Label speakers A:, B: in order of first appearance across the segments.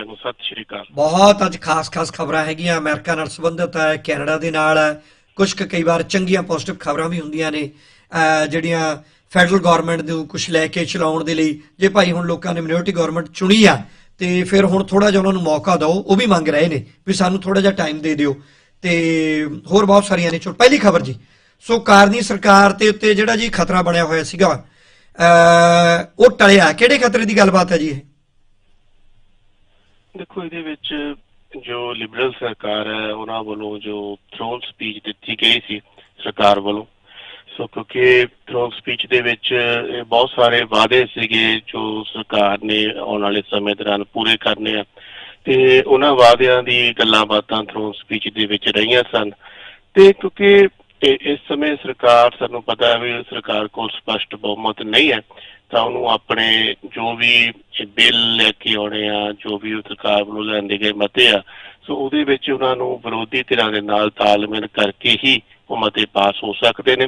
A: ਦਰਸ਼ਕਾਂ ਨੂੰ, ਸਤਿ ਸ਼੍ਰੀ ਅਕਾਲ।
B: ਬਹੁਤ ਅੱਜ ਖਾਸ-ਖਾਸ ਖਬਰਾਂ ਹੈਗੀਆਂ, ਅਮਰੀਕਾ ਨਾਲ ਸੰਬੰਧਿਤ ਹੈ, ਕੈਨੇਡਾ ਦੇ ਨਾਲ ਹੈ। ਕੁਝ ਕੁ ਕਈ ਵਾਰ ਚੰਗੀਆਂ ਪੋਜ਼ਿਟਿਵ ਖਬਰਾਂ ਵੀ ਹੁੰਦੀਆਂ ਨੇ ਜਿਹੜੀਆਂ ਫੈਡਰਲ ਗਵਰਨਮੈਂਟ ਨੂੰ ਕੁਝ ਲੈ ਕੇ ਚਲਾਉਣ ਦੇ ਲਈ। ਜੇ ਭਾਈ ਹੁਣ ਲੋਕਾਂ ਨੇ ਮਿਨੋਰਟੀ ਗਵਰਨਮੈਂਟ ਚੁਣੀ ਆ, ਤੇ ਫਿਰ ਹੁਣ ਥੋੜਾ ਜਿਹਾ ਉਹਨਾਂ ਨੂੰ ਮੌਕਾ ਦਿਓ, ਉਹ ਵੀ ਮੰਗ ਰਹੇ ਨੇ ਵੀ ਸਾਨੂੰ ਥੋੜਾ ਜਿਹਾ ਟਾਈਮ ਦੇ ਦਿਓ। ਤੇ ਹੋਰ ਬਹੁਤ ਸਾਰੀਆਂ ਨੇ ਛੋਟ ਪਹਿਲੀ ਖਬਰ ਜੀ। ਸੋ ਕਾਰਨੀ ਸਰਕਾਰ ਤੇ ਉੱਤੇ ਜਿਹੜਾ ਜੀ ਖਤਰਾ ਬਣਿਆ ਹੋਇਆ ਸੀਗਾ ਉਹ ਟਲਿਆ। ਕਿਹੜੇ ਖਤਰੇ ਦੀ ਗੱਲਬਾਤ ਹੈ ਜੀ ਇਹ?
A: ਦੇਖੋ, ਇਹਦੇ ਵਿੱਚ ਜੋ ਲਿਬਰਲ ਸਰਕਾਰ ਹੈ, ਉਹਨਾਂ ਵੱਲੋਂ ਜੋ ਥਰੋਨ ਸਪੀਚ ਦਿੱਤੀ ਗਈ ਸੀ ਸਰਕਾਰ ਵੱਲੋਂ, ਸੋ ਕਿਉਂਕਿ ਥਰੋਨ ਸਪੀਚ ਦੇ ਵਿੱਚ ਬਹੁਤ ਸਾਰੇ ਵਾਅਦੇ ਸੀਗੇ ਜੋ ਸਰਕਾਰ ਨੇ ਆਉਣ ਵਾਲੇ ਸਮੇਂ ਦੌਰਾਨ ਪੂਰੇ ਕਰਨੇ ਆ। ਤੇ ਉਹਨਾਂ ਵਾਅਦਿਆਂ ਦੀ ਗੱਲਾਂ ਬਾਤਾਂ ਥਰੋਨ ਸਪੀਚ ਦੇ ਵਿੱਚ ਰਹੀਆਂ ਸਨ। ਤੇ ਕਿਉਂਕਿ ਇਸ ਸਮੇਂ ਸਰਕਾਰ, ਸਾਨੂੰ ਪਤਾ ਹੈ ਵੀ ਸਰਕਾਰ ਕੋਲ ਸਪਸ਼ਟ ਬਹੁਮਤ ਨਹੀਂ ਹੈ ਤਾਂ ਉਹਨੂੰ ਆਪਣੇ ਜੋ ਵੀ ਬਿੱਲ ਲੈ ਕੇ ਆਉਣੇ ਆ, ਜੋ ਵੀ ਉਹ ਸਰਕਾਰ ਵੱਲੋਂ ਲੈਂਦੇ ਗਏ ਮਤੇ ਆ, ਸੋ ਉਹਦੇ ਵਿੱਚ ਉਹਨਾਂ ਨੂੰ ਵਿਰੋਧੀ ਧਿਰਾਂ ਦੇ ਨਾਲ ਤਾਲਮੇਲ ਕਰਕੇ ਹੀ ਉਹ ਮਤੇ ਪਾਸ ਹੋ ਸਕਦੇ ਨੇ।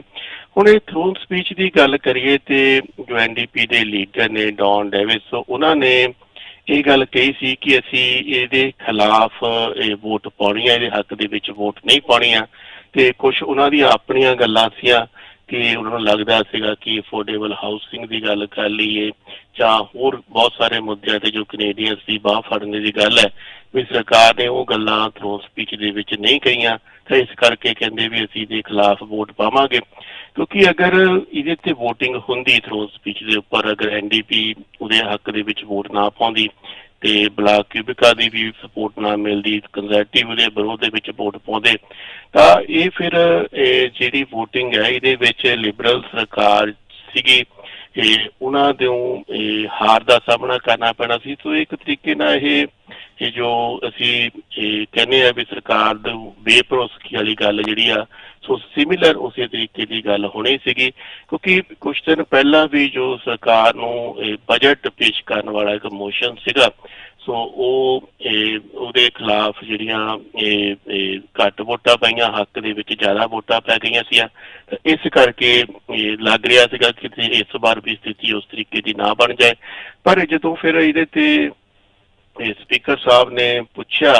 A: ਹੁਣ ਇਹ ਥਰੋਨ ਸਪੀਚ ਦੀ ਗੱਲ ਕਰੀਏ ਤੇ ਜੋ ਐਨਡੀਪੀ ਦੇ ਲੀਡਰ ਨੇ ਡੌਨ ਡੇਵਿਸ, ਉਹਨਾਂ ਨੇ ਇਹ ਗੱਲ ਕਹੀ ਸੀ ਕਿ ਅਸੀਂ ਇਹਦੇ ਖਿਲਾਫ ਇਹ ਵੋਟ ਪਾਉਣੀ ਹੈ ਇਹਦੇ ਹੱਕ ਦੇ ਵਿੱਚ ਵੋਟ ਨਹੀਂ ਪਾਉਣੀ ਆ ਤੇ ਕੁਝ ਉਹਨਾਂ ਦੀਆਂ ਆਪਣੀਆਂ ਗੱਲਾਂ ਸੀਆਂ। ਕਿ ਉਹਨਾਂ ਨੂੰ ਲੱਗਦਾ ਸੀਗਾ ਕਿ ਅਫੋਰਡੇਬਲ ਹਾਊਸਿੰਗ ਦੀ ਗੱਲ ਕਰ ਲਈਏ ਜਾਂ ਹੋਰ ਬਹੁਤ ਸਾਰੇ ਮੁੱਦਿਆਂ ਤੇ ਜੋ ਕੈਨੇਡੀਅਨਸ ਦੀ ਬਾਹ ਫੜਨ ਦੀ ਗੱਲ ਹੈ, ਵੀ ਸਰਕਾਰ ਨੇ ਉਹ ਗੱਲਾਂ ਥਰੋ ਸਪੀਚ ਦੇ ਵਿੱਚ ਨਹੀਂ ਕਹੀਆਂ, ਤਾਂ ਇਸ ਕਰਕੇ ਕਹਿੰਦੇ ਵੀ ਅਸੀਂ ਦੇ ਖਿਲਾਫ ਵੋਟ ਪਾਵਾਂਗੇ। ਕਿਉਂਕਿ ਅਗਰ ਇਹਦੇ ਤੇ VOTING ਹੁੰਦੀ ਥਰੋ ਸਪੀਚ ਦੇ ਉੱਪਰ, ਅਗਰ ਐਨਡੀਪੀ ਉਹਦੇ ਹੱਕ ਦੇ ਵਿੱਚ ਵੋਟ ਨਾ ਪਾਉਂਦੀ ਤੇ ਬਲਾਕ ਕਿਊਬਿਕਾ ਦੀ ਵੀ ਸਪੋਰਟ ਨਾ ਮਿਲਦੀ ਕੰਜ਼ਰਵੇਟਿਵ ਦੇ ਵਿਰੋਧ ਦੇ ਵਿੱਚ ਵੋਟ ਪਾਉਂਦੇ। ਤਾਂ ਇਹ ਫਿਰ ਜਿਹੜੀ VOTING ਹੈ, ਇਹਦੇ ਵਿੱਚ ਲਿਬਰਲ ਸਰਕਾਰ ਸੀਗੀ। ਉਹਨਾਂ ਦੇ ਹਾਰ ਦਾ ਸਾਹਮਣਾ ਕਰਨਾ ਪੈਣਾ ਸੀ। ਸੋ ਇੱਕ ਤਰੀਕੇ ਨਾਲ ਇਹ ਇਹ ਜੋ ਅਸੀਂ, ਇਹ ਕਹਿੰਦੇ ਆ ਵੀ ਸਰਕਾਰ ਦੇ ਬੇਪਰੋਸਕੀ ਵਾਲੀ ਗੱਲ ਜਿਹੜੀ ਆ, ਸੋ ਸਿਮਿਲਰ ਉਸੇ ਤਰੀਕੇ ਦੀ ਗੱਲ ਹੋਣੀ ਸੀਗੀ। ਕਿਉਂਕਿ ਕੁਝ ਦਿਨ ਪਹਿਲਾਂ ਵੀ ਜੋ ਸਰਕਾਰ ਨੂੰ ਬਜਟ ਪੇਸ਼ ਕਰਨ ਵਾਲਾ ਇੱਕ ਮੋਸ਼ਨ ਸੀਗਾ ਸੋ ਉਹ ਉਹਦੇ ਖਿਲਾਫ ਜਿਹੜੀਆਂ, ਇਹ ਘੱਟ ਵੋਟਾਂ ਪਈਆਂ, ਹੱਕ ਦੇ ਵਿੱਚ ਜ਼ਿਆਦਾ ਵੋਟਾਂ ਪੈ ਗਈਆਂ ਸੀ ਇਸ ਕਰਕੇ ਲੱਗ ਰਿਹਾ ਸੀਗਾ ਕਿ ਇਸ ਵਾਰ ਵੀ ਸਥਿਤੀ ਉਸ ਤਰੀਕੇ ਦੀ ਨਾ ਬਣ ਜਾਏ। ਪਰ ਜਦੋਂ ਫਿਰ ਇਹਦੇ ਤੇ ਸਪੀਕਰ ਸਾਹਿਬ ਨੇ ਪੁੱਛਿਆ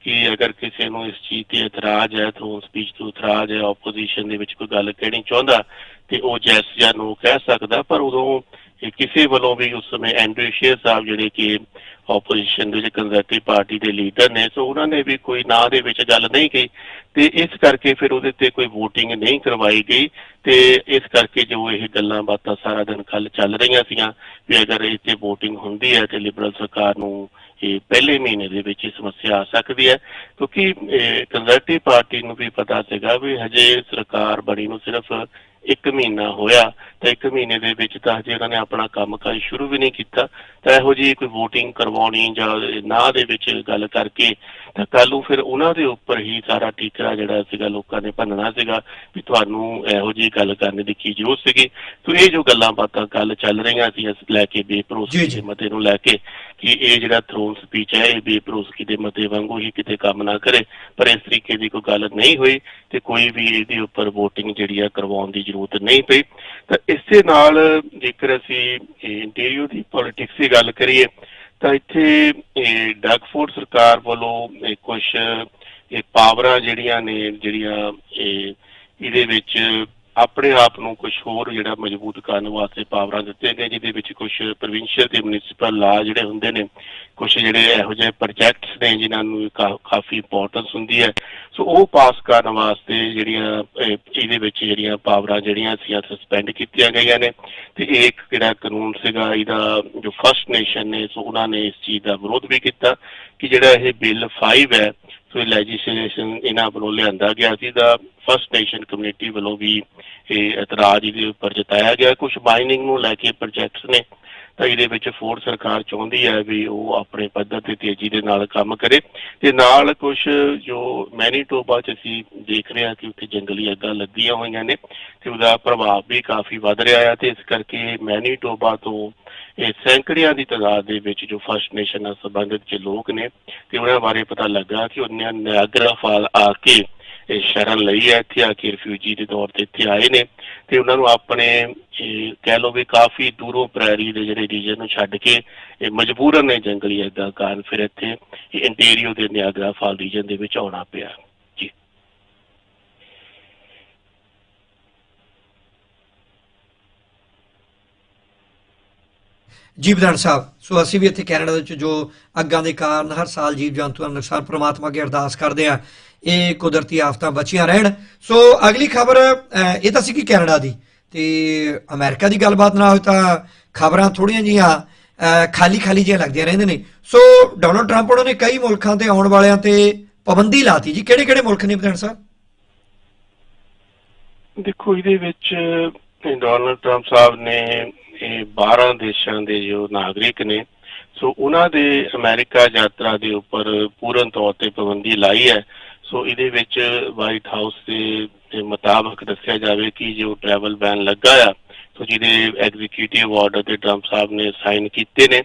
A: ਕਿ ਅਗਰ ਕਿਸੇ ਨੂੰ ਇਸ ਚੀਜ਼ ਤੇ ਇਤਰਾਜ਼ ਹੈ, ਤਾਂ ਉਸ ਸਪੀਚ ਤੋਂ ਇਤਰਾਜ਼ ਹੈ ਆਪੋਜੀਸ਼ਨ ਦੇ ਵਿੱਚ ਕੋਈ ਗੱਲ ਕਹਿਣੀ ਚਾਹੁੰਦਾ, ਤੇ ਉਹ ਜੈਸ ਜਾਂ ਨੋ ਕਹਿ ਸਕਦਾ, ਪਰ ਉਦੋਂ ਇਹ ਕਿਸੇ ਵੱਲੋਂ ਵੀ ਉਸ ਸਮੇਂ ਐਂਡਰੂ ਸ਼ੇਰ ਸਾਹਿਬ ਜਿਹੜੇ ਕਿ ਆਪੋਜੀਸ਼ਨ ਦੇ ਕੰਜ਼ਰਵੇਟਿਵ ਪਾਰਟੀ ਦੇ ਲੀਡਰ ਨੇ, ਸੋ ਉਹਨਾਂ ਨੇ ਵੀ ਕੋਈ ਨਾਂ ਦੇ ਵਿੱਚ ਗੱਲ ਨਹੀਂ ਕਹੀ ਤੇ ਇਸ ਕਰਕੇ ਫਿਰ ਉਹਦੇ ਤੇ ਕੋਈ VOTING ਨਹੀਂ ਕਰਵਾਈ ਗਈ ਤੇ ਇਸ ਕਰਕੇ ਜੋ ਇਹ ਗੱਲਾਂ ਬਾਤਾਂ ਸਾਰਾ ਦਿਨ ਕੱਲ ਚੱਲ ਰਹੀਆਂ ਸੀਆਂ ਵੀ ਅਗਰ ਇਹ ਤੇ VOTING ਹੁੰਦੀ ਹੈ ਤੇ ਲਿਬਰਲ ਸਰਕਾਰ ਨੂੰ ਇਹ ਪਹਿਲੇ ਮਹੀਨੇ ਦੇ ਵਿੱਚ ਇਹ ਸਮੱਸਿਆ ਆ ਸਕਦੀ ਹੈ, ਕਿਉਂਕਿ ਕੰਜ਼ਰਵੇਟਿਵ ਪਾਰਟੀ ਨੂੰ ਵੀ ਪਤਾ ਸੀਗਾ ਵੀ ਹਜੇ ਸਰਕਾਰ ਬਣੀ ਨੂੰ ਸਿਰਫ ਇੱਕ ਮਹੀਨਾ ਹੋਇਆ ਤਾਂ ਇੱਕ ਮਹੀਨੇ ਦੇ ਵਿੱਚ ਤਾਂ ਹਜੇ ਉਹਨਾਂ ਨੇ ਆਪਣਾ ਕੰਮਕਾਜ ਸ਼ੁਰੂ ਵੀ ਨਹੀਂ ਕੀਤਾ। ਤਾਂ ਇਹੋ ਜੀ ਕੋਈ VOTING ਕਰਵਾਉਣੀ ਜਾਂ ਨਾ ਦੇ ਵਿੱਚ ਗੱਲ ਕਰਕੇ ਤਾਂ ਕੱਲ ਨੂੰ ਫਿਰ ਉਹਨਾਂ ਦੇ ਉੱਪਰ ਹੀ ਸਾਰਾ ਟੀਕਰਾ ਜਿਹੜਾ ਸੀਗਾ ਲੋਕਾਂ ਨੇ ਭੰਨਣਾ ਸੀਗਾ ਵੀ ਤੁਹਾਨੂੰ ਇਹੋ ਜੀ ਗੱਲ ਕਰਨ ਦੀ ਕੀ ਜ਼ਰੂਰਤ ਸੀਗੀ। ਤੋਂ ਇਹ ਜੋ ਗੱਲਾਂ ਬਾਤਾਂ ਕੱਲ ਚੱਲ ਰਹੀਆਂ ਸੀ ਇਸ ਲੈ ਕੇ ਬੇਭਰੋਸਗੀ ਦੇ ਮਤੇ ਨੂੰ ਲੈ ਕੇ ਕਿ ਇਹ ਜਿਹੜਾ ਥਰੋਨ ਸਪੀਚ ਹੈ ਇਹ ਬੇਭਰੋਸਗੀ ਦੇ ਮਤੇ ਵਾਂਗੂ ਹੀ ਕਿਤੇ ਕੰਮ ਨਾ ਕਰੇ। ਪਰ ਇਸ ਤਰੀਕੇ ਦੀ ਕੋਈ ਗੱਲ ਨਹੀਂ ਹੋਈ ਤੇ ਕੋਈ ਵੀ ਇਹਦੇ ਉੱਪਰ VOTING ਜਿਹੜੀ ਆ ਕਰਵਾਉਣ ਦੀ ਜ਼ਰੂਰਤ ਨਹੀਂ ਪਈ। ਤਾਂ ਇਸੇ ਨਾਲ ਜੇਕਰ ਅਸੀਂ ਇੰਟੀਰੀਅਰ ਦੀ ਪੋਲਿਟਿਕਸ ਦੀ ਗੱਲ ਕਰੀਏ, ਤਾਂ ਇੱਥੇ ਇਹ ਡਗਫੋਰਡ ਸਰਕਾਰ ਵੱਲੋਂ ਕੁਝ ਇਹ ਪਾਵਰਾਂ ਜਿਹੜੀਆਂ ਨੇ, ਜਿਹੜੀਆਂ ਇਹਦੇ ਵਿੱਚ ਆਪਣੇ ਆਪ ਨੂੰ ਕੁਝ ਹੋਰ ਜਿਹੜਾ ਮਜ਼ਬੂਤ ਕਰਨ ਵਾਸਤੇ ਪਾਵਰਾਂ ਦਿੱਤੇ ਗਏ ਜਿਹਦੇ ਵਿੱਚ ਕੁਝ ਪ੍ਰੋਵਿੰਸ਼ੀਅਲ ਤੇ ਮਿਊਨਿਸਪਲ ਲਾ ਜਿਹੜੇ ਹੁੰਦੇ ਨੇ ਕੁਝ ਜਿਹੜੇ ਇਹੋ ਜਿਹੇ ਪ੍ਰੋਜੈਕਟਸ ਨੇ ਜਿਨ੍ਹਾਂ ਨੂੰ ਕਾਫੀ ਇੰਪੋਰਟੈਂਸ ਹੁੰਦੀ ਹੈ। ਸੋ ਉਹ ਪਾਸ ਕਰਨ ਵਾਸਤੇ ਜਿਹੜੀਆਂ ਇਹਦੇ ਵਿੱਚ ਜਿਹੜੀਆਂ ਪਾਵਰਾਂ ਜਿਹੜੀਆਂ ਸੀ ਸਸਪੈਂਡ ਕੀਤੀਆਂ ਗਈਆਂ ਨੇ। ਤੇ ਇਹ ਇੱਕ ਜਿਹੜਾ ਕਾਨੂੰਨ ਸੀਗਾ, ਇਹਦਾ ਜੋ ਫਰਸਟ ਨੇਸ਼ਨ ਨੇ, ਸੋ ਉਹਨਾਂ ਨੇ ਇਸ ਚੀਜ਼ ਦਾ ਵਿਰੋਧ ਵੀ ਕੀਤਾ ਕਿ ਜਿਹੜਾ ਇਹ ਬਿੱਲ 5 ਹੈ ਸੋ ਇਹ ਇਹਨਾਂ ਵੱਲੋਂ ਲਿਆਂਦਾ ਗਿਆ ਸੀ ਦਾ ਫਸਟ ਨੇਸ਼ਨ ਕਮਿਊਨਿਟੀ ਵੱਲੋਂ ਵੀ ਇਹ ਇਤਰਾਜ਼ ਇਹਦੇ ਉੱਪਰ ਜਤਾਇਆ ਗਿਆ। ਕੁਝ ਮਾਈਨਿੰਗ ਨੂੰ ਲੈ ਕੇ ਪ੍ਰੋਜੈਕਟਸ ਨੇ, ਤਾਂ ਇਹਦੇ ਵਿੱਚ ਫੋਰ ਸਰਕਾਰ ਚਾਹੁੰਦੀ ਹੈ ਵੀ ਉਹ ਆਪਣੇ ਪੱਧਰ ਤੇ ਤੇਜ਼ੀ ਦੇ ਨਾਲ ਕੰਮ ਕਰੇ। ਤੇ ਨਾਲ ਕੁਝ ਜੋ ਮੈਨੀਟੋਬਾ ਚ ਅਸੀਂ ਦੇਖ ਰਹੇ ਹਾਂ ਕਿ ਉੱਥੇ ਜੰਗਲੀ ਅੱਗਾਂ ਲੱਗੀਆਂ ਹੋਈਆਂ ਨੇ, ਤੇ ਉਹਦਾ ਪ੍ਰਭਾਵ ਵੀ ਕਾਫੀ ਵੱਧ ਰਿਹਾ ਹੈ ਤੇ ਇਸ ਕਰਕੇ ਮੈਨੀਟੋਬਾ ਤੋਂ ਇਹ ਸੈਂਕੜਿਆਂ ਦੀ ਤਾਦਾਦ ਦੇ ਵਿੱਚ ਜੋ ਫਸਟ ਨੇਸ਼ਨ ਨਾਲ ਸੰਬੰਧਿਤ ਜੋ ਲੋਕ ਨੇ ਤੇ ਉਹਨਾਂ ਬਾਰੇ ਪਤਾ ਲੱਗਾ ਕਿ ਉਹਨਾਂ ਨਿਆਗਰਾ ਫਾਲ ਆ ਕੇ ਇਹ ਸ਼ਰਨ ਲਈ ਹੈ, ਇੱਥੇ ਆ ਕੇ ਰਿਫਿਊਜੀ ਦੇ ਤੌਰ ਤੇ ਇੱਥੇ ਆਏ ਨੇ ਤੇ ਉਹਨਾਂ ਨੂੰ ਆਪਣੇ ਕਹਿ ਲਓ ਵੀ ਕਾਫੀ ਦੂਰੋਂ ਪ੍ਰੈਰੀ ਦੇ ਜਿਹੜੇ ਰੀਜਨ ਨੂੰ ਛੱਡ ਕੇ ਇਹ ਮਜਬੂਰਨ ਨੇ ਜੰਗਲੀ ਇਦਾਂ ਕਾਰਨ ਫਿਰ ਇੱਥੇ ਇੰਟੀਰੀਅਰ ਦੇ ਨਿਆਗਰਾ ਫਾਲ ਰੀਜਨ ਦੇ ਵਿੱਚ ਆਉਣਾ ਪਿਆ। ਜੀ
B: ਜੀ ਵਿਧਾਨ ਸਾਹਿਬ, ਸੋ ਅਸੀਂ ਵੀ ਇੱਥੇ ਕੈਨੇਡਾ ਵਿੱਚ ਜੋ ਅੱਗਾਂ ਦੇ ਕਾਰਨ ਹਰ ਸਾਲ ਜੀਵ ਜੰਤੂਆਂ ਦਾ ਨੁਕਸਾਨ ਪ੍ਰਮਾਤਮਾ ਅੱਗੇ ਅਰਦਾਸ ਕਰਦੇ ਆ, ਇਹ ਕੁਦਰਤੀ ਆਫਤਾਂ ਬਚੀਆਂ ਰਹਿਣ। ਸੋ ਅਗਲੀ ਖਬਰ ਇਹ ਤਾਂ ਸੀ ਕਿ ਕੈਨੇਡਾ ਦੀ, ਤੇ ਅਮਰੀਕਾ ਦੀ ਗੱਲਬਾਤ ਨਾ ਹੋਈ ਤਾਂ ਖਬਰਾਂ ਥੋੜੀਆਂ ਜੀਆਂ ਖਾਲੀ ਖਾਲੀ ਜਿਹੀਆਂ ਲੱਗਦੀਆਂ ਰਹਿੰਦੇ ਨੇ। ਸੋ ਡੋਨਲਡ ਟਰੰਪ ਉਹਨਾਂ ਨੇ ਕਈ ਮੁਲਕਾਂ ਤੇ ਆਉਣ ਵਾਲਿਆਂ ਤੇ ਪਾਬੰਦੀ ਲਾਤੀ ਜੀ। ਕਿਹੜੇ ਕਿਹੜੇ ਮੁਲਕ ਨੇ ਵਿਧਾਨ ਸਾਹਿਬ?
A: ਦੇਖੋ, ਇਹਦੇ ਵਿੱਚ ਡੋਨਲਡ ਟਰੰਪ ਸਾਹਿਬ ਨੇ ਇਹ 12 ਦੇਸ਼ਾਂ ਦੇ ਜੋ ਨਾਗਰਿਕ ਨੇ, ਸੋ ਉਹਨਾਂ ਦੇ ਅਮਰੀਕਾ ਯਾਤਰਾ ਦੇ ਉੱਪਰ ਪੂਰਨ ਤੌਰ ਤੇ ਪਾਬੰਦੀ ਲਾਈ ਹੈ। ਸੋ ਇਹਦੇ ਵਿੱਚ ਵਾਈਟ ਹਾਊਸ ਦੇ ਮੁਤਾਬਕ ਦੱਸਿਆ ਜਾਵੇ ਕਿ ਜੋ ਟਰੈਵਲ ਬੈਨ ਲੱਗਾ ਆ, ਸੋ ਜਿਹਦੇ ਐਗਜ਼ੀਕਿਊਟਿਵ ਆਰਡਰ ਤੇ ਟਰੰਪ ਸਾਹਿਬ ਨੇ ਸਾਈਨ ਕੀਤੇ ਨੇ।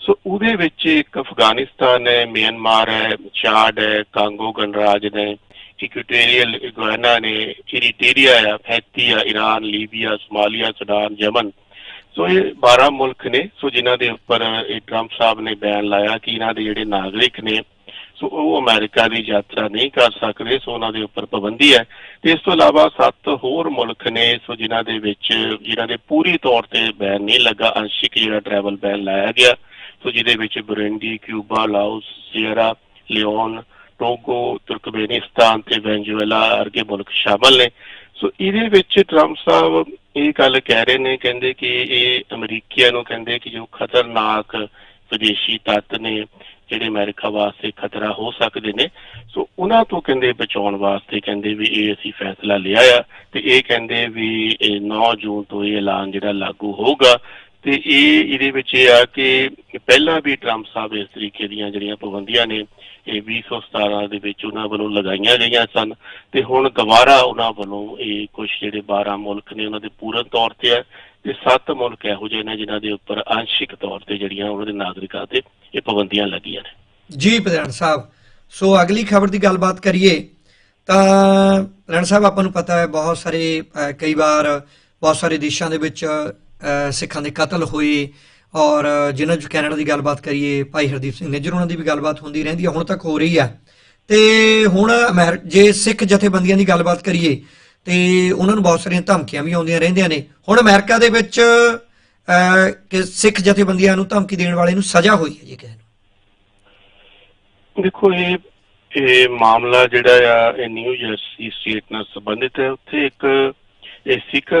A: ਸੋ ਉਹਦੇ ਵਿੱਚ ਇੱਕ ਅਫਗਾਨਿਸਤਾਨ ਹੈ, ਮਿਆਂਮਾਰ ਹੈ, ਚਾਡ ਹੈ, ਕਾਂਗੋ ਗਣਰਾਜ ਨੇ ਇਕੁਆਟੋਰੀਅਲ ਗਵਾਨਾ ਨੇ ਇਰੀਟਰੀਆ ਆ Haiti Iran Libya Somalia Sudan Yemen so ਇਹ 12 ਮੁਲਕ ਨੇ, ਸੋ ਜਿਨ੍ਹਾਂ ਦੇ ਉੱਪਰ ਇਹ ਟਰੰਪ ਸਾਹਿਬ ਨੇ ਬਿਆਨ ਲਾਇਆ ਕਿ ਇਹਨਾਂ ਦੇ ਜਿਹੜੇ ਨਾਗਰਿਕ ਨੇ, ਸੋ ਉਹ ਅਮਰੀਕਾ ਦੀ ਯਾਤਰਾ ਨਹੀਂ ਕਰ ਸਕਦੇ, ਸੋ ਉਹਨਾਂ ਦੇ ਉੱਪਰ ਪਾਬੰਦੀ ਹੈ। ਤੇ ਇਸ ਤੋਂ ਇਲਾਵਾ ਸੱਤ ਹੋਰ ਮੁਲਕ ਨੇ, ਸੋ ਜਿਨ੍ਹਾਂ ਦੇ ਵਿੱਚ, ਜਿਨ੍ਹਾਂ ਦੇ ਪੂਰੀ ਤੌਰ ਤੇ ਬੈਨ ਨਹੀਂ ਲੱਗਾ ਅੰਸ਼ਿਕ ਜਿਹੜਾ ਟਰੈਵਲ ਬੈਨ ਲਾਇਆ ਗਿਆ। ਸੋ ਜਿਹਦੇ ਵਿੱਚ Burundi Cuba, Laos Sierra Leone Togo Turkmenistan ਤੇ ਵੈਨਜ਼ੂਏਲਾ ਵਰਗੇ ਮੁਲਕ ਸ਼ਾਮਲ ਨੇ। ਸੋ ਇਹਦੇ ਵਿੱਚ ਟਰੰਪ ਸਾਹਿਬ ਇਹ ਗੱਲ ਕਹਿ ਰਹੇ ਨੇ, ਕਹਿੰਦੇ ਕਿ ਇਹ ਅਮਰੀਕੀਆਂ ਨੂੰ ਕਹਿੰਦੇ ਕਿ ਜੋ ਖਤਰਨਾਕ ਵਿਦੇਸ਼ੀ ਤੱਤ ਨੇ, ਜਿਹੜੇ ਅਮਰੀਕਾ ਵਾਸਤੇ ਖਤਰਾ ਹੋ ਸਕਦੇ ਨੇ। ਸੋ ਉਹਨਾਂ ਤੋਂ ਕਹਿੰਦੇ ਬਚਾਉਣ ਵਾਸਤੇ ਕਹਿੰਦੇ ਵੀ ਇਹ ਅਸੀਂ ਫੈਸਲਾ ਲਿਆ ਆ ਤੇ ਇਹ ਕਹਿੰਦੇ ਵੀ ਇਹ 9 ਜੂਨ ਤੋਂ ਇਹ ਐਲਾਨ ਜਿਹੜਾ ਲਾਗੂ ਹੋਊਗਾ। ਤੇ ਇਹ ਇਹਦੇ ਵਿੱਚ ਇਹ ਆ ਕਿ ਪਹਿਲਾਂ ਵੀ ਟਰੰਪ ਸਾਹਿਬ ਇਸ ਤਰੀਕੇ ਦੀਆਂ ਜਿਹੜੀਆਂ ਪਾਬੰਦੀਆਂ ਨੇ, ਇਹ 2017 ਦੇ ਵਿੱਚ ਉਹਨਾਂ ਵੱਲੋਂ ਲਗਾਈਆਂ ਗਈਆਂ ਸਨ ਤੇ ਹੁਣ ਦੁਬਾਰਾ ਉਹਨਾਂ ਵੱਲੋਂ ਇਹ ਕੁਝ ਜਿਹੜੇ 12 ਮੁਲਕ ਨੇ ਉਹਨਾਂ ਦੇ ਪੂਰਨ ਤੌਰ ਤੇ ਹੈ ਤੇ ਸੱਤ ਮੁਲਕ ਇਹੋ ਜਿਹੇ ਨੇ ਜਿਨ੍ਹਾਂ ਦੇ ਉੱਪਰ ਆਂਸ਼ਿਕ ਤੌਰ ਤੇ ਜਿਹੜੀਆਂ ਉਹਨਾਂ ਦੇ ਨਾਗਰਿਕਾਂ ਤੇ ਇਹ ਪਾਬੰਦੀਆਂ ਲੱਗੀਆਂ ਨੇ।
B: ਜੀ ਪ੍ਰਧਾਨ ਸਾਹਿਬ, ਸੋ ਅਗਲੀ ਖਬਰ ਦੀ ਗੱਲਬਾਤ ਕਰੀਏ ਤਾਂ ਪ੍ਰਧਾਨ ਸਾਹਿਬ, ਆਪਾਂ ਨੂੰ ਪਤਾ ਹੈ ਬਹੁਤ ਸਾਰੇ ਕਈ ਵਾਰ ਬਹੁਤ ਸਾਰੇ ਦੇਸ਼ਾਂ ਦੇ ਵਿੱਚ ਸਿੱਖਾਂ ਦੇ ਕਤਲ ਹੋਏ ਔਰ ਜਿਨ੍ਹਾਂ ਚ ਕੈਨੇਡਾ ਦੀ ਗੱਲਬਾਤ ਕਰੀਏ, ਭਾਈ ਹਰਦੀਪ ਸਿੰਘ ਨਿੱਜਰ ਉਹਨਾਂ ਦੀ ਵੀ ਗੱਲਬਾਤ ਹੁੰਦੀ ਰਹਿੰਦੀ ਹੈ ਹੁਣ ਤੱਕ ਹੋ ਰਹੀ ਹੈ ਤੇ ਹੁਣ ਅਮੈਰ ਜੇ ਸਿੱਖ ਜਥੇਬੰਦੀਆਂ ਦੀ ਗੱਲਬਾਤ ਕਰੀਏ, ਤੇ ਉਹਨਾਂ ਨੂੰ ਬਹੁਤ ਸਾਰੀਆਂ ਧਮਕੀਆਂ ਵੀ ਆਉਂਦੀਆਂ ਰਹਿੰਦੀਆਂ ਨੇ। ਹੁਣ ਅਮਰੀਕਾ ਦੇ ਵਿੱਚ ਕਿ ਸਿੱਖ ਜਥੇਬੰਦੀਆਂ ਨੂੰ ਧਮਕੀ ਦੇਣ ਵਾਲੇ ਨੂੰ ਸਜ਼ਾ ਹੋਈ ਹੈ ਜੀ ਕਿਸੇ ਨੂੰ?
A: ਦੇਖੋ, ਇਹ ਇਹ ਮਾਮਲਾ ਜਿਹੜਾ ਆ, ਇਹ ਨਿਊ ਜਰਸੀ ਸਟੇਟ ਨਾਲ ਸੰਬੰਧਿਤ ਹੈ। ਉੱਥੇ ਇੱਕ ਇਹ Sikh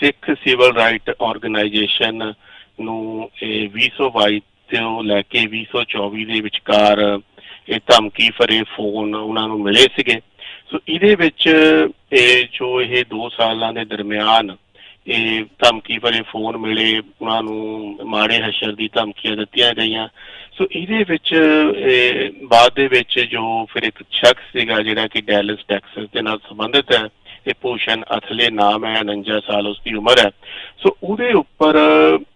A: Sikh civil right organisation ਨੂੰ ਇਹ 2022 ਤੋਂ ਲੈ ਕੇ 2024 ਦੇ ਵਿਚਕਾਰ ਇਹ ਧਮਕੀ ਭਰੇ ਫੋਨ ਉਹਨਾਂ ਨੂੰ ਮਿਲੇ ਸੀਗੇ। ਸੋ ਇਹਦੇ ਵਿੱਚ ਇਹ ਜੋ ਇਹ 2 ਸਾਲਾਂ ਦੇ ਦਰਮਿਆਨ ਇਹ ਧਮਕੀ ਭਰੇ ਫੋਨ ਮਿਲੇ, ਉਹਨਾਂ ਨੂੰ ਮਾੜੇ ਹਸ਼ਰ ਦੀ ਧਮਕੀਆਂ ਦਿੱਤੀਆਂ ਗਈਆਂ। ਸੋ ਇਹਦੇ ਵਿੱਚ ਇਹ ਬਾਅਦ ਦੇ ਵਿੱਚ ਜੋ ਫਿਰ ਇੱਕ ਸ਼ਖਸ ਸੀਗਾ ਜਿਹੜਾ ਕਿ ਡੈਲਸ, ਟੈਕਸਸ ਦੇ ਨਾਲ ਸੰਬੰਧਿਤ ਹੈ ਇਹ ਭੂਸ਼ਣ ਅਥਲੇ ਨਾਮ ਹੈ 49 ਸਾਲ ਉਸ ਦੀ ਉਮਰ ਹੈ। ਸੋ ਉਹਦੇ ਉੱਪਰ,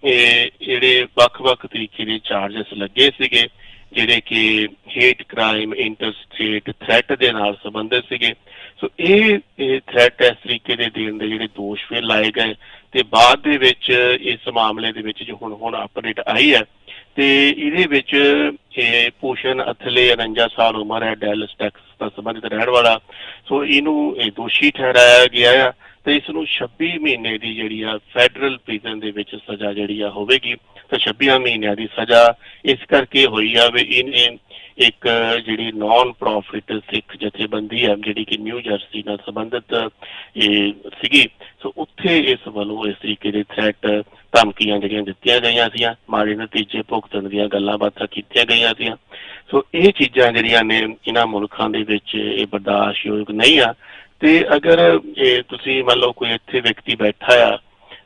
A: ਇਹ ਜਿਹੜੇ ਵੱਖ-ਵੱਖ ਤਰੀਕੇ ਦੇ ਚਾਰजेस ਲੱਗੇ ਸੀਗੇ, ਜਿਹੜੇ ਕਿ ਹੇਟ ਕ੍ਰਾਈਮ ਇੰਟਰਸਟੇਟ ਥ੍ਰੈਟ ਦੇ ਨਾਲ ਸੰਬੰਧਿਤ ਸੀਗੇ। ਸੋ ਇਹ ਇਹ ਥ੍ਰੈਟ ਇਸ ਤਰੀਕੇ ਦੇ ਦੇਣ ਦੇ ਜਿਹੜੇ ਦੋਸ਼ ਫਿਰ ਲਾਏ ਗਏ। ਤੇ ਬਾਅਦ ਦੇ ਵਿੱਚ ਇਸ ਮਾਮਲੇ ਦੇ ਵਿੱਚ ਜੋ ਹੁਣ ਹੁਣ ਅਪਡੇਟ ਆਈ ਹੈ ਤੇ ਇਹਦੇ ਵਿੱਚ ਇਹ ਪੂਸ਼ਨ ਅਥਲੇ 49 ਸਾਲ ਉਮਰ ਹੈ, ਡੈਲਸ, ਟੈਕਸ ਦਾ ਸੰਬੰਧਿਤ ਰਹਿਣ ਵਾਲਾ। ਸੋ ਇਹਨੂੰ ਇਹ ਦੋਸ਼ੀ ਠਹਿਰਾਇਆ ਗਿਆ ਆ ਤੇ ਇਸ ਨੂੰ 26 ਮਹੀਨੇ ਦੀ ਜਿਹੜੀ ਆ ਫੈਡਰਲ ਪ੍ਰਿਜ਼ਨ ਦੇ ਵਿੱਚ ਸਜ਼ਾ ਜਿਹੜੀ ਆ ਹੋਵੇਗੀ। ਤੇ 26 ਮਹੀਨਿਆਂ ਦੀ ਸਜ਼ਾ ਇਸ ਕਰਕੇ ਹੋਈ ਆ ਵੀ ਇਹਨੇ ਇੱਕ ਜਿਹੜੀ ਨਾਨ ਪ੍ਰੋਫਿਟ ਸਿੱਖ ਜਥੇਬੰਦੀ ਹੈ ਜਿਹੜੀ ਕਿ ਨਿਊ ਜਰਸੀ ਨਾਲ ਸੰਬੰਧਿਤ ਇਹ ਸੀਗੀ। ਸੋ ਉੱਥੇ ਇਸ ਵੱਲੋਂ ਇਸ ਤਰੀਕੇ ਦੇ ਥ੍ਰੈਟ ਧਮਕੀਆਂ ਜਿਹੜੀਆਂ ਦਿੱਤੀਆਂ ਗਈਆਂ ਸੀਆਂ ਮਾੜੇ ਨਤੀਜੇ ਭੁਗਤਣ ਦੀਆਂ ਗੱਲਾਂ ਬਾਤਾਂ ਕੀਤੀਆਂ ਗਈਆਂ ਸੀਆਂ। ਸੋ ਇਹ ਚੀਜ਼ਾਂ ਜਿਹੜੀਆਂ ਨੇ ਇਹਨਾਂ ਮੁਲਕਾਂ ਦੇ ਵਿੱਚ ਇਹ ਬਰਦਾਸ਼ਤਯੋਗ ਨਹੀਂ ਆ। ਤੇ ਅਗਰ ਇਹ ਤੁਸੀਂ ਮੰਨ ਲਓ ਕੋਈ ਇੱਥੇ ਵਿਅਕਤੀ ਬੈਠਾ ਆ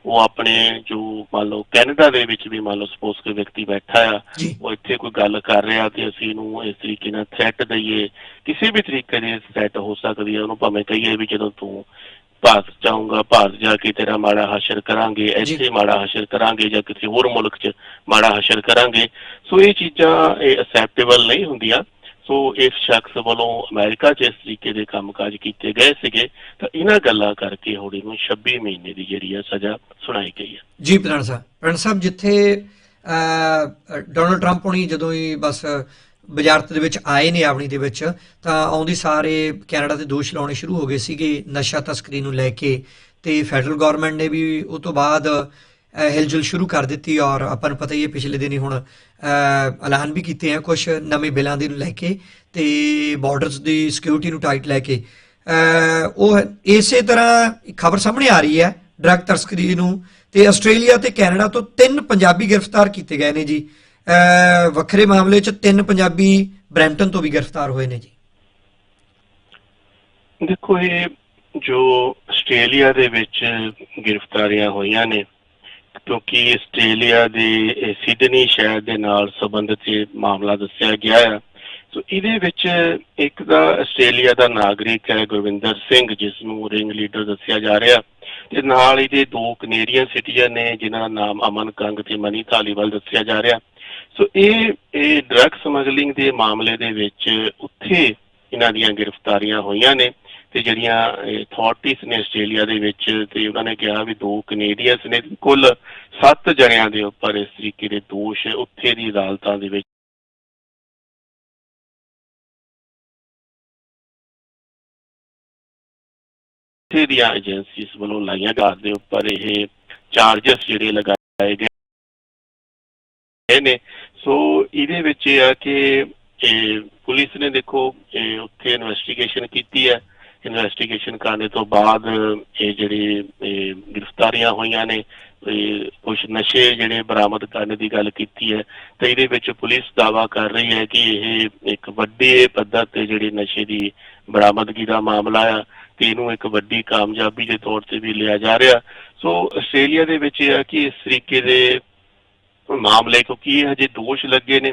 A: ਉਹ ਆਪਣੇ ਜੋ ਮੰਨ ਲਓ ਕੈਨੇਡਾ ਦੇ ਵਿੱਚ ਵੀ ਮੰਨ ਲਓ ਸਪੋਜ਼ ਕੋਈ ਵਿਅਕਤੀ ਬੈਠਾ ਆ ਉਹ ਇੱਥੇ ਕੋਈ ਗੱਲ ਕਰ ਰਿਹਾ ਤੇ ਅਸੀਂ ਇਹਨੂੰ ਇਸ ਤਰੀਕੇ ਨਾਲ ਥ੍ਰੈਟ ਦਈਏ ਕਿਸੇ ਵੀ ਤਰੀਕੇ ਦੀ ਥ੍ਰੈਟ ਹੋ ਸਕਦੀ ਹੈ ਉਹਨੂੰ ਭਾਵੇਂ ਕਹੀਏ ਵੀ ਜਦੋਂ ਤੂੰ ਭਾਰਤ ਜਾਊਂਗਾ ਭਾਰਤ ਜਾ ਕੇ ਤੇਰਾ ਮਾੜਾ ਹਸ਼ਰ ਕਰਾਂਗੇ ਇੱਥੇ ਮਾੜਾ ਹਸ਼ਰ ਕਰਾਂਗੇ ਜਾਂ ਕਿਸੇ ਹੋਰ ਮੁਲਕ 'ਚ ਮਾੜਾ ਹਸ਼ਰ ਕਰਾਂਗੇ। ਸੋ ਇਹ ਚੀਜ਼ਾਂ ਇਹ ਅਸੈਪਟੇਬਲ ਨਹੀਂ ਹੁੰਦੀਆਂ। ਸੋ ਇਸ ਸ਼ਖਸ ਵੱਲੋਂ ਅਮਰੀਕਾ 'ਚ ਇਸ ਤਰੀਕੇ ਦੇ ਕੰਮਕਾਜ ਕੀਤੇ ਗਏ ਸੀਗੇ। ਤਾਂ ਇਹਨਾਂ ਗੱਲਾਂ ਕਰਕੇ ਹੁਣ ਇਹਨੂੰ 26 ਮਹੀਨੇ ਦੀ ਜਿਹੜੀ ਆ ਸਜ਼ਾ ਸੁਣਾਈ ਗਈ ਹੈ
B: ਜੀ ਪ੍ਰਧਾਨ ਸਾਹਿਬ। ਪ੍ਰਧਾਨ ਸਾਹਿਬ ਜਿੱਥੇ ਡੋਨਲਡ ਟਰੰਪ ਹੁਣੀ ਜਦੋਂ ਹੀ ਬਸ ਬਜ਼ਾਰਤ ਦੇ ਵਿੱਚ ਆਏ ਨੇ ਆਵਣੀ ਦੇ ਵਿੱਚ, ਤਾਂ ਆਉਂਦੀ ਸਾਰੇ ਕੈਨੇਡਾ ਤੇ ਦੋਸ਼ ਲਾਉਣੇ ਸ਼ੁਰੂ ਹੋ ਗਏ ਸੀਗੇ ਨਸ਼ਾ ਤਸਕਰੀ ਨੂੰ ਲੈ ਕੇ ਤੇ ਫੈਡਰਲ ਗਵਰਨਮੈਂਟ ਨੇ ਵੀ ਉਹ ਤੋਂ ਬਾਅਦ ਹਿਲਜੁਲ ਸ਼ੁਰੂ ਕਰ ਦਿੱਤੀ ਔਰ ਆਪਾਂ ਨੂੰ ਪਤਾ ਹੀ ਹੈ ਪਿਛਲੇ ਦਿਨੀ ਹੁਣ ਐਲਾਨ ਵੀ ਕੀਤੇ ਆ ਕੁਝ ਨਵੇਂ ਬਿੱਲਾਂ ਦੇ ਨੂੰ ਲੈ ਕੇ ਤੇ ਬਾਰਡਰਸ ਦੀ ਸਿਕਿਉਰਿਟੀ ਨੂੰ ਟਾਈਟ ਲੈ ਕੇ। ਉਹ ਇਸੇ ਤਰ੍ਹਾਂ ਖਬਰ ਸਾਹਮਣੇ ਆ ਰਹੀ ਹੈ ਡਰੱਗ ਤਸਕਰੀ ਨੂੰ ਤੇ ਆਸਟ੍ਰੇਲੀਆ ਤੇ ਕੈਨੇਡਾ ਤੋਂ ਤਿੰਨ ਪੰਜਾਬੀ ਗ੍ਰਿਫਤਾਰ ਕੀਤੇ ਗਏ ਨੇ ਜੀ। ਵੱਖਰੇ ਮਾਮਲੇ 'ਚ ਤਿੰਨ ਪੰਜਾਬੀ ਬ੍ਰੈਂਟਨ ਤੋਂ ਵੀ ਗ੍ਰਿਫਤਾਰ ਹੋਏ ਨੇ ਜੀ।
A: ਦੇਖੋ, ਇਹ ਜੋ ਆਸਟ੍ਰੇਲੀਆ ਦੇ ਵਿੱਚ ਗ੍ਰਿਫਤਾਰੀਆਂ ਹੋਈਆਂ ਨੇ, ਕਿਉਂਕਿ ਆਸਟ੍ਰੇਲੀਆ ਦੇ ਸਿਡਨੀ ਸ਼ਹਿਰ ਦੇ ਨਾਲ ਸੰਬੰਧਿਤ ਇਹ ਮਾਮਲਾ ਦੱਸਿਆ ਗਿਆ ਹੈ ਸੋ, ਇਹਦੇ ਵਿੱਚ ਇੱਕ ਦਾ ਆਸਟ੍ਰੇਲੀਆ ਦਾ ਨਾਗਰਿਕ ਹੈ ਗੁਰਵਿੰਦਰ ਸਿੰਘ, ਜਿਸ ਨੂੰ ਰਿੰਗ ਲੀਡਰ ਦੱਸਿਆ ਜਾ ਰਿਹਾ। ਤੇ ਨਾਲ ਇਹਦੇ ਦੋ ਕੈਨੇਡੀਅਨ ਸਿਟੀਜ਼ਨ ਨੇ, ਜਿਨ੍ਹਾਂ ਦਾ ਨਾਮ ਅਮਨ ਕੰਗ ਤੇ ਮਨੀ ਧਾਲੀਵਾਲ ਦੱਸਿਆ ਜਾ ਰਿਹਾ। ਸੋ ਇਹ ਇਹ ਡਰੱਗ ਸਮਗਲਿੰਗ ਦੇ ਮਾਮਲੇ ਦੇ ਵਿੱਚ ਉੱਥੇ ਇਹਨਾਂ ਦੀਆਂ ਗ੍ਰਿਫਤਾਰੀਆਂ ਹੋਈਆਂ ਨੇ ਤੇ ਜਿਹੜੀਆਂ ਅਥਾਰਟੀਜ਼ ਨੇ ਆਸਟ੍ਰੇਲੀਆ ਦੇ ਵਿੱਚ ਤੇ ਉਹਨਾਂ ਨੇ ਕਿਹਾ ਵੀ ਦੋ ਕੈਨੇਡੀਅਨਸ ਨੇ ਕੁੱਲ 7 ਜਣਿਆਂ ਦੇ ਉੱਪਰ ਇਸ ਤਰੀਕੇ ਦੇ ਦੋਸ਼ ਉੱਥੇ ਦੀ ਅਦਾਲਤਾਂ ਦੇ ਵਿੱਚ ਉੱਥੇ ਦੀਆਂ ਏਜੰਸੀਜ਼ ਵੱਲੋਂ ਲਾਈਆਂ ਗਾਰ ਦੇ ਉੱਪਰ ਇਹ ਚਾਰजेस ਜਿਹੜੇ ਲਗਾਏ ਗਏ ਨੇ। ਸੋ ਇਹਦੇ ਵਿੱਚ ਇਹ ਆ ਕਿ, ਇਹ ਪੁਲਿਸ ਨੇ ਦੇਖੋ, ਇਹ ਉੱਥੇ ਇਨਵੈਸਟੀਗੇਸ਼ਨ ਕੀਤੀ ਹੈ। ਇਨਵੈਸਟੀਗੇਸ਼ਨ ਕਰਨ ਤੋਂ ਬਾਅਦ ਇਹ ਜਿਹੜੀ, ਇਹ ਗ੍ਰਿਫਤਾਰੀਆਂ ਹੋਈਆਂ ਨੇ ਕੁਝ ਨਸ਼ੇ ਜਿਹੜੇ ਬਰਾਮਦ ਕਰਨ ਦੀ ਗੱਲ ਕੀਤੀ ਹੈ। ਤੇ ਇਹਦੇ ਵਿੱਚ ਪੁਲਿਸ ਦਾਵਾ ਕਰ ਰਹੀ ਹੈ ਕਿ ਇਹ ਇੱਕ ਵੱਡੇ ਪੱਧਰ ਤੇ ਜਿਹੜੀ ਨਸ਼ੇ ਦੀ ਬਰਾਮਦਗੀ ਦਾ ਮਾਮਲਾ ਆ, ਤੇ ਇਹਨੂੰ ਇੱਕ ਵੱਡੀ ਕਾਮਯਾਬੀ ਦੇ ਤੌਰ ਤੇ ਵੀ ਲਿਆ ਜਾ ਰਿਹਾ। ਸੋ ਆਸਟ੍ਰੇਲੀਆ ਦੇ ਵਿੱਚ ਇਹ ਆ ਕਿ ਇਸ ਤਰੀਕੇ ਦੇ ਮਾਮਲੇ, ਕਿਉਂਕਿ ਇਹ ਹਜੇ ਦੋਸ਼ ਲੱਗੇ ਨੇ,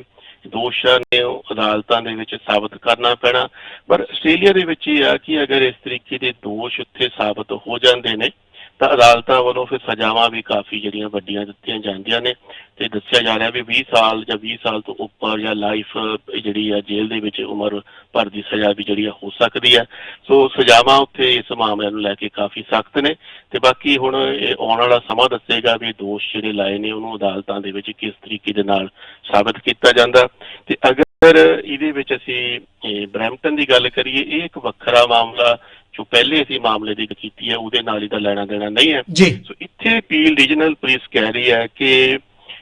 A: ਦੋਸ਼ਾਂ ਨੇ ਉਹ ਅਦਾਲਤਾਂ ਦੇ ਵਿੱਚ ਸਾਬਤ ਕਰਨਾ ਪੈਣਾ। ਪਰ ਆਸਟ੍ਰੇਲੀਆ ਦੇ ਵਿੱਚ ਇਹ ਆ ਕਿ ਅਗਰ ਇਸ ਤਰੀਕੇ ਦੇ ਦੋਸ਼ ਉੱਥੇ ਸਾਬਤ ਹੋ ਜਾਂਦੇ ਨੇ ਤਾਂ ਅਦਾਲਤਾਂ ਵੱਲੋਂ ਫਿਰ ਸਜ਼ਾਵਾਂ ਵੀ ਕਾਫੀ ਜਿਹੜੀਆਂ ਵੱਡੀਆਂ ਦਿੱਤੀਆਂ ਜਾਂਦੀਆਂ ਨੇ ਤੇ ਦੱਸਿਆ ਜਾ ਰਿਹਾ ਵੀ 20 ਸਾਲ ਜਾਂ 20 ਸਾਲ ਤੋਂ ਉੱਪਰ ਜਾਂ ਲਾਈਫ ਜਿਹੜੀ ਆ ਜੇਲ੍ਹ ਦੇ ਵਿੱਚ ਉਮਰ ਭਰ ਦੀ ਸਜ਼ਾ ਵੀ ਜਿਹੜੀ ਹੋ ਸਕਦੀ ਹੈ ਸੋ ਸਜ਼ਾਵਾਂ ਉੱਥੇ ਇਸ ਮਾਮਲੇ ਨੂੰ ਲੈ ਕੇ ਕਾਫੀ ਸਖਤ ਨੇ ਤੇ ਬਾਕੀ ਹੁਣ ਇਹ ਆਉਣ ਵਾਲਾ ਸਮਾਂ ਦੱਸੇਗਾ ਵੀ ਦੋਸ਼ ਜਿਹੜੇ ਲਾਏ ਨੇ ਉਹਨੂੰ ਅਦਾਲਤਾਂ ਦੇ ਵਿੱਚ ਕਿਸ ਤਰੀਕੇ ਦੇ ਨਾਲ ਸਾਬਤ ਕੀਤਾ ਜਾਂਦਾ। ਤੇ ਅਗਰ ਇਹਦੇ ਵਿੱਚ ਅਸੀਂ ਇਹ ਬਰੈਂਪਟਨ ਦੀ ਗੱਲ ਕਰੀਏ, ਇਹ ਇੱਕ ਵੱਖਰਾ ਮਾਮਲਾ ਜੋ ਪਹਿਲੇ ਅਸੀਂ ਮਾਮਲੇ ਦੀ ਕੀਤੀ ਹੈ ਉਹਦੇ ਨਾਲ ਇਹਦਾ ਲੈਣਾ ਦੇਣਾ ਨਹੀਂ ਹੈ।
B: ਜੀ।
A: ਸੋ ਇੱਥੇ ਪੀਲ ਰੀਜਨਲ ਪੁਲਿਸ ਕਹਿ ਰਹੀ ਹੈ ਕਿ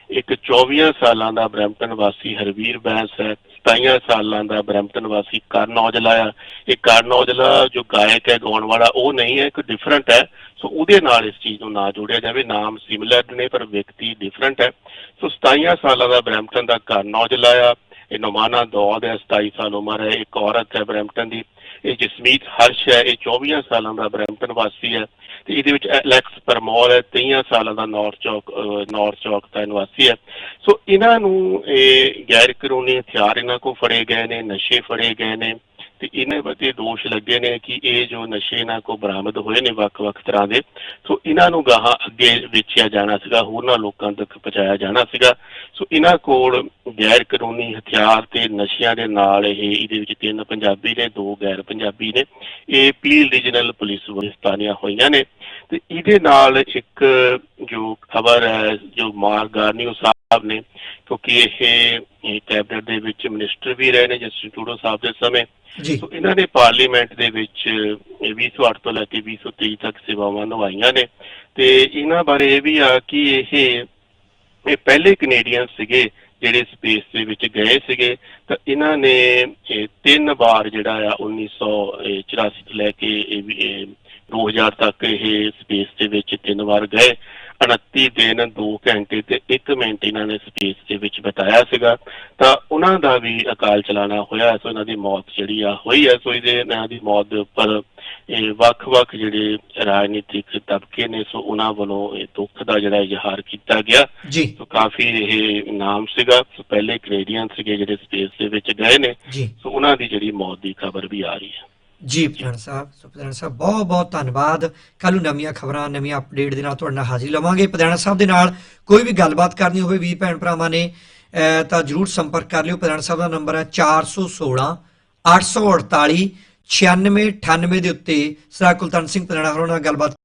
A: ਇੱਕ 24 ਸਾਲਾਂ ਦਾ ਬਰੈਂਪਟਨ ਵਾਸੀ ਹਰਵੀਰ ਬੈਂਸ ਹੈ 27 ਸਾਲਾਂ ਦਾ ਬਰੈਂਪਟਨ ਵਾਸੀ ਕਰਨ ਔਜਲਾ ਆ। ਇਹ ਕਰਨ ਔਜਲਾ ਜੋ ਗਾਇਕ ਹੈ ਗਾਉਣ ਵਾਲਾ ਉਹ ਨਹੀਂ ਹੈ ਇੱਕ ਡਿਫਰੈਂਟ ਹੈ। ਸੋ ਉਹਦੇ ਨਾਲ ਇਸ ਚੀਜ਼ ਨੂੰ ਨਾ ਜੋੜਿਆ ਜਾਵੇ। ਨਾਮ ਸਿਮਿਲਰ ਨੇ ਪਰ ਵਿਅਕਤੀ ਡਿਫਰੈਂਟ ਹੈ। ਸੋ 27 ਸਾਲਾਂ ਦਾ ਬਰੈਂਪਟਨ ਦਾ ਕਰਨ ਔਜਲਾ ਆ। ਇਹ ਨਮਾਨਾ ਦੌਦ ਹੈ 27 ਸਾਲ ਉਮਰ ਹੈ। ਇੱਕ ਔਰਤ ਹੈ ਬਰੈਂਪਟਨ ਦੀ। ਇਹ ਜਸਮੀਤ ਹਰਸ਼ ਹੈ, ਇਹ 24 ਸਾਲਾਂ ਦਾ ਬਰੈਂਪਟਨ ਵਾਸੀ ਹੈ ਤੇ ਇਹਦੇ ਵਿੱਚ ਅਲੈਕਸ ਪਰਮੋਲ ਹੈ 23 ਸਾਲਾਂ ਦਾ ਨਾਰਥ ਚੌਕ ਨਾਰਥ ਚੌਕ ਦਾ ਨਿਵਾਸੀ ਹੈ। ਸੋ ਇਹਨਾਂ ਨੂੰ ਇਹ ਗੈਰ ਕਾਨੂੰਨੀ ਹਥਿਆਰ ਇਹਨਾਂ ਕੋਲ ਫੜੇ ਗਏ ਨੇ, ਨਸ਼ੇ ਫੜੇ ਗਏ ਨੇ। ਤੇ ਇਹਨਾਂ ਬਤੇ ਦੋਸ਼ ਲੱਗੇ ਨੇ ਕਿ ਇਹ ਜੋ ਨਸ਼ੇ ਇਹਨਾਂ ਕੋ ਬਰਾਮਦ ਹੋਏ ਨੇ ਵੱਖ-ਵੱਖ ਤਰ੍ਹਾਂ ਦੇ, ਸੋ ਇਹਨਾਂ ਨੂੰ ਗਾਹਾਂ ਅੱਗੇ ਵੇਚਿਆ ਜਾਣਾ ਸੀਗਾ, ਹੋਰਨਾਂ ਲੋਕਾਂ ਤੱਕ ਪਹੁੰਚਾਇਆ ਜਾਣਾ ਸੀਗਾ। ਸੋ ਇਹਨਾਂ ਕੋਲ ਗੈਰ ਕਾਨੂੰਨੀ ਹਥਿਆਰ ਤੇ ਨਸ਼ਿਆਂ ਦੇ ਨਾਲ ਇਹ, ਇਹਦੇ ਵਿੱਚ ਤਿੰਨ ਪੰਜਾਬੀ ਨੇ, ਦੋ ਗੈਰ ਪੰਜਾਬੀ ਨੇ। ਇਹ ਪੀਲ ਰੀਜਨਲ ਪੁਲਿਸ ਵਸਤਾਨੀਆਂ ਹੋਈਆਂ ਨੇ। ਤੇ ਇਹਦੇ ਨਾਲ ਇੱਕ ਜੋ ਖਬਰ ਹੈ, ਜੋ ਮਾਰ ਗਾਰਨੀਓ ਸਾਹਿਬ ਨੇ ਕਿਉਂਕਿ ਇਹ ਕੈਬਨਿਟ ਦੇ ਵਿੱਚ ਮਿਨਿਸਟਰ ਵੀ ਰਹੇ ਨੇ ਜਸਟਿਸ ਟੂਡੋ ਸਾਹਿਬ ਦੇ ਸਮੇਂ। ਸੋ ਇਹਨਾਂ ਨੇ ਪਾਰਲੀਮੈਂਟ ਦੇ ਵਿੱਚ ਇਹ 2008 ਤੋਂ ਲੈ ਕੇ 2023 ਤੱਕ ਸੇਵਾਵਾਂ ਨਿਭਾਈਆਂ ਨੇ। ਤੇ ਇਹਨਾਂ ਬਾਰੇ ਇਹ ਵੀ ਆ ਕਿ ਇਹ ਇਹ ਪਹਿਲੇ ਕੈਨੇਡੀਅਨ ਸੀਗੇ ਜਿਹੜੇ ਸਪੇਸ ਦੇ ਵਿੱਚ ਗਏ ਸੀਗੇ। ਤਾਂ ਇਹਨਾਂ ਨੇ ਤਿੰਨ ਵਾਰ ਜਿਹੜਾ ਆ 1984 ਤੋਂ ਲੈ ਕੇ ਇਹ ਵੀ, ਇਹ 2000 ਤੱਕ ਇਹ ਸਪੇਸ ਦੇ ਵਿੱਚ ਤਿੰਨ ਵਾਰ ਗਏ। 29 ਦਿਨ 2 ਘੰਟੇ ਤੇ 1 ਮਿੰਟ ਇਹਨਾਂ ਨੇ ਸਪੇਸ ਦੇ ਵਿੱਚ ਬਿਤਾਇਆ ਸੀਗਾ। ਤਾਂ ਉਹਨਾਂ ਦਾ ਵੀ ਅਕਾਲ ਚਲਾਣਾ ਹੋਇਆ ਸੋ ਇਹਨਾਂ ਦੀ ਮੌਤ ਜਿਹੜੀ ਆ ਹੋਈ ਹੈ ਸੋ ਇਹਦੇ ਇਹਨਾਂ ਦੀ ਮੌਤ ਦੇ ਉੱਪਰ ਇਹ ਵੱਖ-ਵੱਖ ਜਿਹੜੇ ਰਾਜਨੀਤਿਕ ਤਬਕੇ ਨੇ ਸੋ ਉਹਨਾਂ ਵੱਲੋਂ ਇਹ ਦੁੱਖ ਦਾ ਜਿਹੜਾ ਇਜ਼ਹਾਰ ਕੀਤਾ ਗਿਆ। ਸੋ ਕਾਫੀ ਇਹ ਨਾਮ ਸੀਗਾ। ਸੋ ਪਹਿਲੇ ਕੈਨੇਡੀਅਨ ਸੀਗੇ ਜਿਹੜੇ ਸਪੇਸ ਦੇ ਵਿੱਚ ਗਏ ਨੇ। ਸੋ ਉਹਨਾਂ ਦੀ ਜਿਹੜੀ ਮੌਤ ਦੀ ਖਬਰ ਵੀ ਆ ਰਹੀ ਹੈ।
B: ਜੀ ਪ੍ਰਧਾਨ ਸਾਹਿਬ, ਸੋ ਪ੍ਰਧਾਨ ਸਾਹਿਬ, ਬਹੁਤ ਬਹੁਤ ਧੰਨਵਾਦ। ਕੱਲ੍ਹ ਨੂੰ ਨਵੀਆਂ ਖਬਰਾਂ, ਨਵੀਆਂ ਅਪਡੇਟ ਦੇ ਨਾਲ ਤੁਹਾਡੇ ਨਾਲ ਹਾਜ਼ਰੀ ਲਵਾਂਗੇ। ਪ੍ਰਧਾਨ ਸਾਹਿਬ ਦੇ ਨਾਲ ਕੋਈ ਵੀ ਗੱਲਬਾਤ ਕਰਨੀ ਹੋਵੇ ਵੀ ਭੈਣ ਭਰਾਵਾਂ ਨੇ ਤਾਂ ਜਰੂਰ ਸੰਪਰਕ ਕਰ ਲਿਓ। ਪ੍ਰਧਾਨ ਸਾਹਿਬ ਦਾ ਨੰਬਰ ਹੈ 416 848 9698 ਦੇ ਉੱਤੇ। ਸਰਾ ਕੁਲਤਨ ਸਿੰਘ ਪਧਾਣਾ ਹੋਰਾਂ ਨਾਲ ਗੱਲਬਾਤ